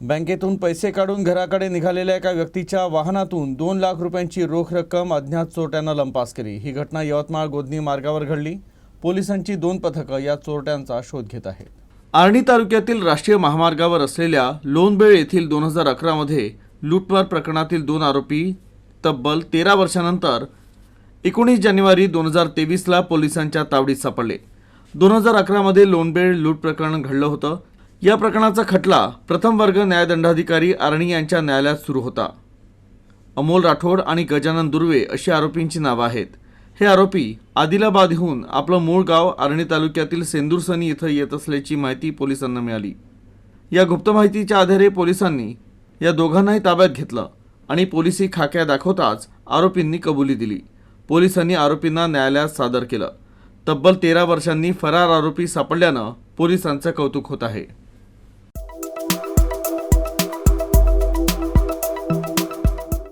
बँकेतून पैसे काढून घराकडे निघालेल्या एका व्यक्तीच्या वाहनातून दोन लाख रुपयांची रोख रक्कम अज्ञात चोरट्यांना लंपास केली. ही घटना यवतमाळ गोधनी मार्गावर घडली. पोलिसांची दोन पथकं या चोरट्यांचा शोध घेत आहेत. आर्णी तालुक्यातील राष्ट्रीय महामार्गावर असलेल्या लोणबेळ येथील दोन हजार अकरामध्ये लूटमार प्रकरणातील दोन आरोपी तब्बल तेरा वर्षानंतर एकोणीस जानेवारी दोन हजार तेवीसला पोलिसांच्या तावडीत सापडले. दोन हजार अकरामध्ये लोणबेळ लूट प्रकरण घडलं होतं. या प्रकरणाचा खटला प्रथम वर्ग न्यायदंडाधिकारी आर्णी यांच्या न्यायालयात सुरू होता. अमोल राठोड आणि गजानन दुर्वे अशी आरोपींची नावं आहेत. हे आरोपी आदिलाबादहून आपलं मूळ गाव आर्णी तालुक्यातील सेंदूरसनी इथं येत असल्याची माहिती पोलिसांना मिळाली. या गुप्त माहितीच्या आधारे पोलिसांनी या दोघांनाही ताब्यात घेतलं आणि पोलिसी खाक्या दाखवताच आरोपींनी कबुली दिली. पोलिसांनी आरोपींना न्यायालयात सादर केलं. तब्बल तेरा वर्षांनी फरार आरोपी सापडल्यानं पोलिसांचं कौतुक होत आहे.